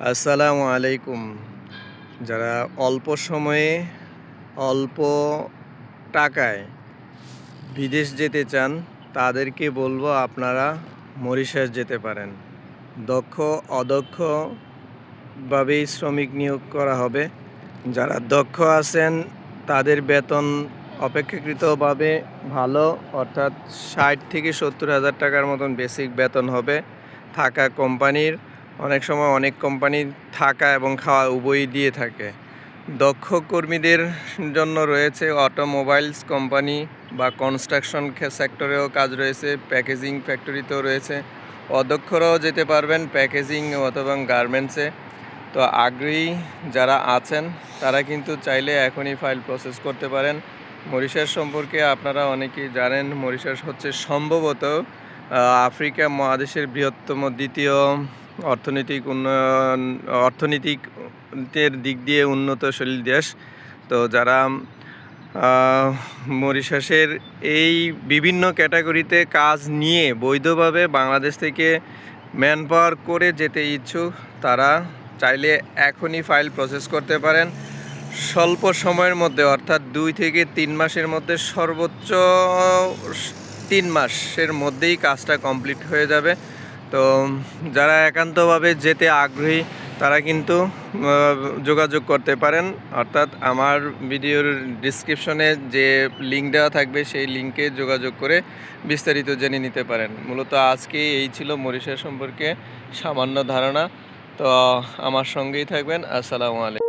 আসসালামু আলাইকুম। যারা অল্প সময়ে, অল্প টাকায় বিদেশ যেতে চান, তাদেরকে বলব আপনারা মরিশাস যেতে পারেন। দক্ষ, অদক্ষভাবেই শ্রমিক নিয়োগ করা হবে। যারা দক্ষ আছেন, তাদের বেতন অপেক্ষাকৃতভাবে ভালো, অর্থাৎ ষাট থেকে সত্তর হাজার টাকার মতন বেসিক বেতন হবে। থাকা কোম্পানির অনেক সময় অনেক কোম্পানি থাকা এবং খাওয়া উভয়ই দিয়ে থাকে। দক্ষ কর্মীদের জন্য রয়েছে অটোমোবাইলস কোম্পানি বা কনস্ট্রাকশন সেক্টরেও কাজ রয়েছে প্যাকেজিং ফ্যাক্টরিতেও রয়েছে। অদক্ষরাও যেতে পারবেন প্যাকেজিং অথবা গার্মেন্টসে তো আগ্রহী যারা আছেন, তারা কিন্তু চাইলে এখনই ফাইল প্রসেস করতে পারেন। মরিশাস সম্পর্কে আপনারা অনেকেই জানেন, মরিশাস হচ্ছে সম্ভবত আফ্রিকা মহাদেশের বৃহত্তম দ্বিতীয় অর্থনৈতিক উন্নয়ন অর্থনীতিকের দিক দিয়ে উন্নতশীল দেশ। তো যারা মরিশাসের এই বিভিন্ন ক্যাটাগরিতে কাজ নিয়ে বৈধভাবে বাংলাদেশ থেকে ম্যান পাওয়ার করে যেতে ইচ্ছুক, তারা চাইলে এখনই ফাইল প্রসেস করতে পারেন। স্বল্প সময়ের মধ্যে, অর্থাৎ দুই থেকে তিন মাসের মধ্যে, সর্বোচ্চ তিন মাসের মধ্যেই কাজটা কমপ্লিট হয়ে যাবে। তো যারা একান্তভাবে যেতে আগ্রহী, তারা কিন্তু যোগাযোগ করতে পারেন। অর্থাৎ আমার ভিডিওর ডিসক্রিপশনে যে লিঙ্ক দেওয়া থাকবে, সেই লিঙ্কে যোগাযোগ করে বিস্তারিত জেনে নিতে পারেন। মূলত আজকে এই ছিল মরিশা সম্পর্কে সামান্য ধারণা। তো আমার সঙ্গেই থাকবেন। আসসালামু আলাইকুম।